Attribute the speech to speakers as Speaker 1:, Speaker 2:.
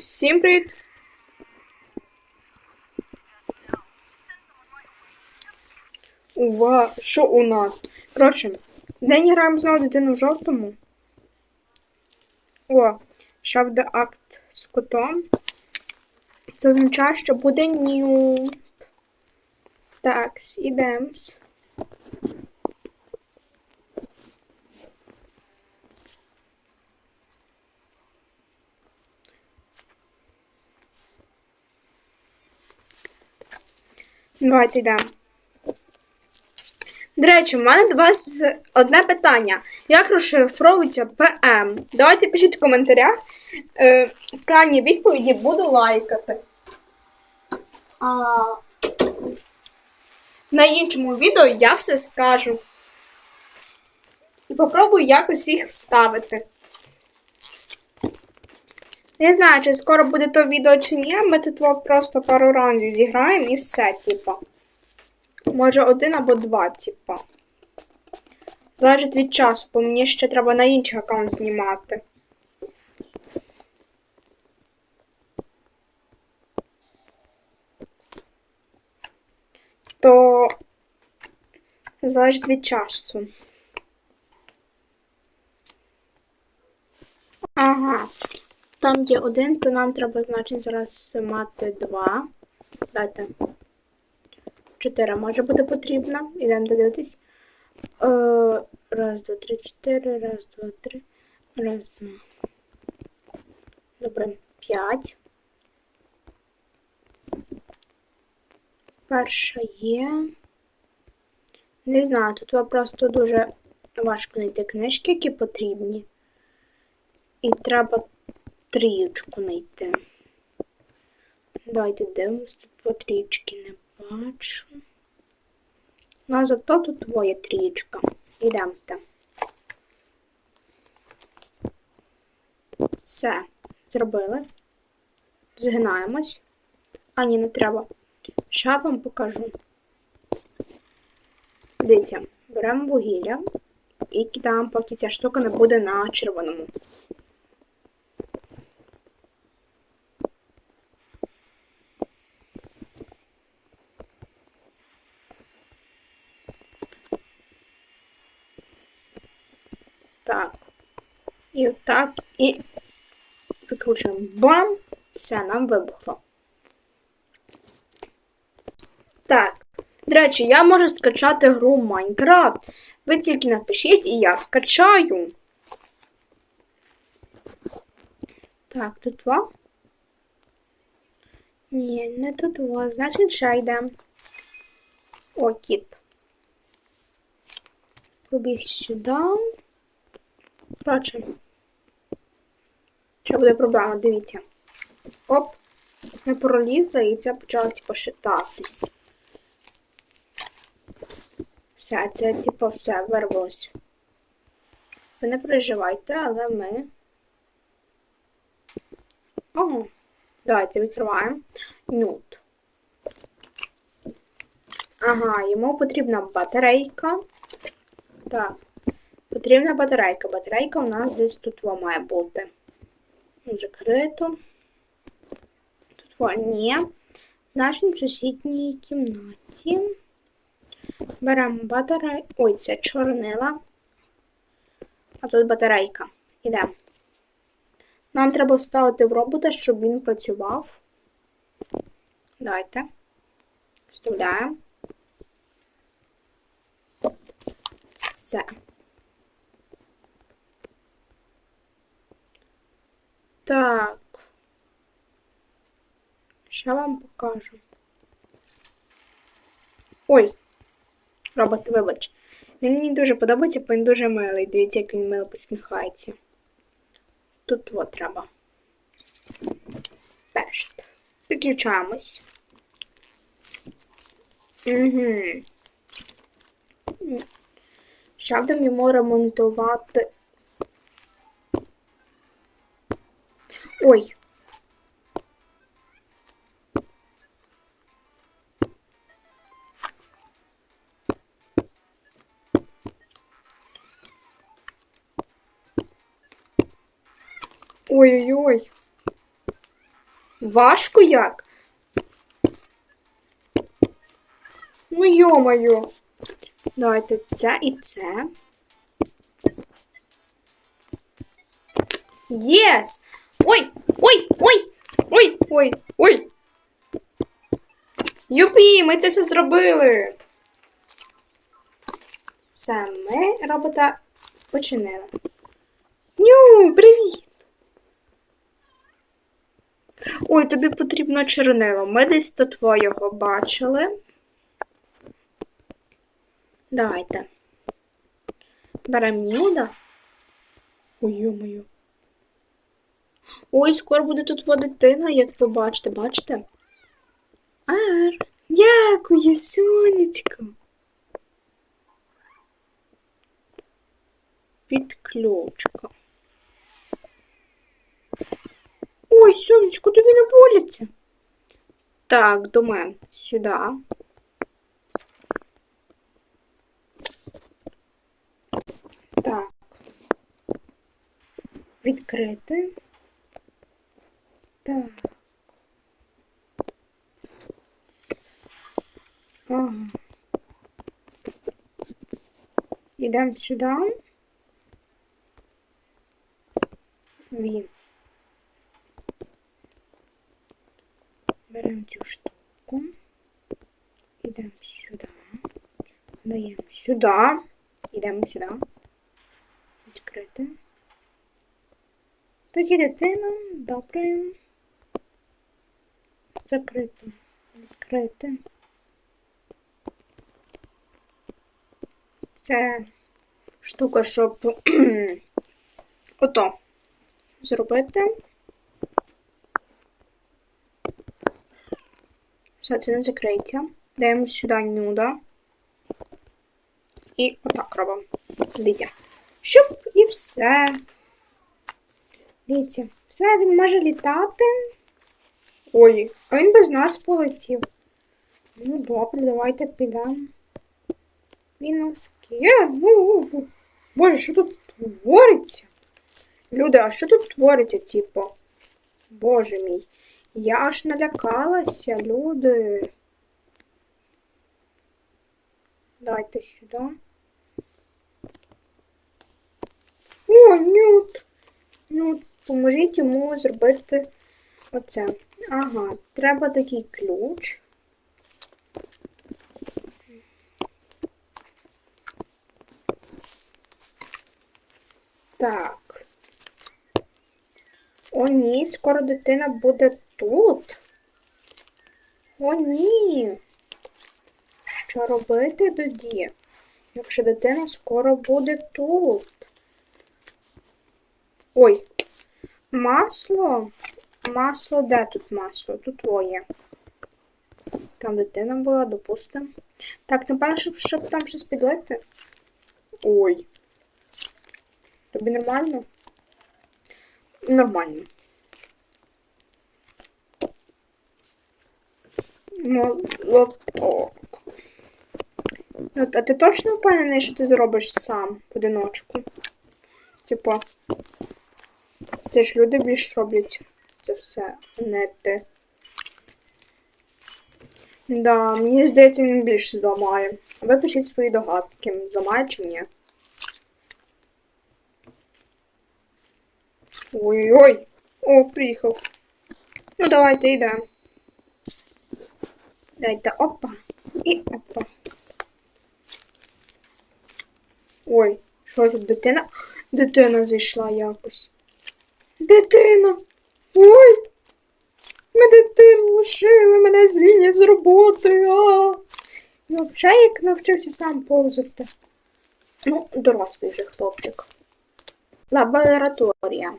Speaker 1: Всім привіт! Ува, що у нас? Коротше, день граємо знову дитину в жовтому. О, ще буде акт з котом. Це означає, що буде ню. Так, ідемо. Давайте йдемо. До речі, в мене до вас одне питання. Як розшифровується ПМ? Давайте пишіть в коментарях. Е, в крайній відповіді буду лайкати. А на іншому відео я все скажу. І попробую якось їх вставити. Не знаю, чи скоро буде то відео чи ні, ми тут просто пару раундів зіграємо і все, типа. Може один або два, типа. Залежить від часу, бо мені ще треба на інший аккаунт знімати. То залежить від часу. Ага. Там є один, то нам треба, значить, зараз мати два. Дайте. Чотири може бути потрібно. Ідемо дивитись. Е, раз, два, три, чотири, раз, два, три. Раз, два. Добре, п'ять. Перша є. Не знаю, тут просто дуже важко знайти книжки, які потрібні. І треба трієчку знайти. Давайте дивимось, тут по трієчки не бачу. Ну, а зато тут твоя трієчка. Ідемте. Все, зробили. Згинаємось. А, ні, не треба. Ще вам покажу. Дивіться, беремо вугілля і кидаємо, поки ця штука не буде на червоному. Так. І отак, і викручуємо бам! Все, нам вибухло. Так. До речі, я можу скачати гру Майнкрафт. Ви тільки напишіть і я скачаю. Так, тут два. Ні, не тут два. Значить, ще йдемо. О, кіт. Побіг сюди. Коротше. Що буде проблема, дивіться. Оп. Не пролів, здається, почала типу шитатись. Все, це типу все вирвалось. Ви не переживайте, але ми. Ого. Давайте відкриваємо. Нют. Ага, йому потрібна батарейка. Так. Потрібна батарейка. Батарейка у нас десь тут має бути. Закрито. Тут во, ні. В нашій сусідній кімнаті. Беремо батарейку. Ой, це чорнила. А тут батарейка. Іде. Нам треба вставити в робота, щоб він працював. Давайте. Вставляємо. Все. Так. Ще вам покажу. Ой, робот, вибач. Він мені дуже подобається, бо він дуже милий. Дивіться, як він мило посміхається. Тут от треба. Пешт. Виключаємось. Угу. Ще будемо йому ремонтувати. Ой. Ой-ой-ой. Важко як? Ну йо-моє. Давайте це і це. Єс! Ой! Ой! Ой! Ой! Ой! Ой! Юпі, ми це все зробили! Ми робота починили. Ню, привіт! Ой, тобі потрібно чернило. Ми десь тут твоєго бачили. Давайте. Беремо нюда. Ой, йо-моє. Ой, скоро буде тут твоя дитина, як ви бачите, бачите? Ар, дякую, сонечко. Підключка. Ой, сонечко, тобі не боляться. Так, думаємо сюди. Так. Відкрити. Так. Ага. Йдемо сюди. Він. Беремо цю штуку. Йдемо сюди. Даємо сюди. Йдемо сюди. Відкрити. Тоді дитина. Добре. Закрити. Відкрити. Це штука, щоб ото зробити. Все, це не закриється. Даємо сюди нюда. І отак робимо. Дивіться. Щуп і все. Дивіться, все, він може літати. Ой, а він без нас полетів. Ну, добре, давайте підемо. Він нас ки- ну, ну, Боже, що тут твориться? Люди, а що тут твориться, типу? Боже мій. Я аж налякалася, люди. Давайте сюди. О, нют. Ну, поможіть йому зробити оце. Ага, треба такий ключ. Так. О, ні, скоро дитина буде тут. О, ні. Що робити тоді, якщо дитина скоро буде тут? Ой, масло. Масло, де тут масло? Тут твоє. Там дитина була, допустимо. Так, напевно, щоб, щоб там щось підлити. Ой. Тобі нормально? Нормально. Молоток. От, а ти точно впевнений, що ти зробиш сам в одиночку? Типа, це ж люди більш роблять це все, а не ти. Да, мені здається, він більше зламає. А ви пишіть свої догадки, зламає чи ні. Ой-ой-ой. О, приїхав. Ну, давайте йдемо. Дайте опа. І опа. Ой, що тут дитина? Дитина зайшла якось. Дитина! Ой! мене дитину лишили, мене звільнять з роботи. А! Ну, як навчився сам повзати. Ну, дорослий вже хлопчик. Лабораторія.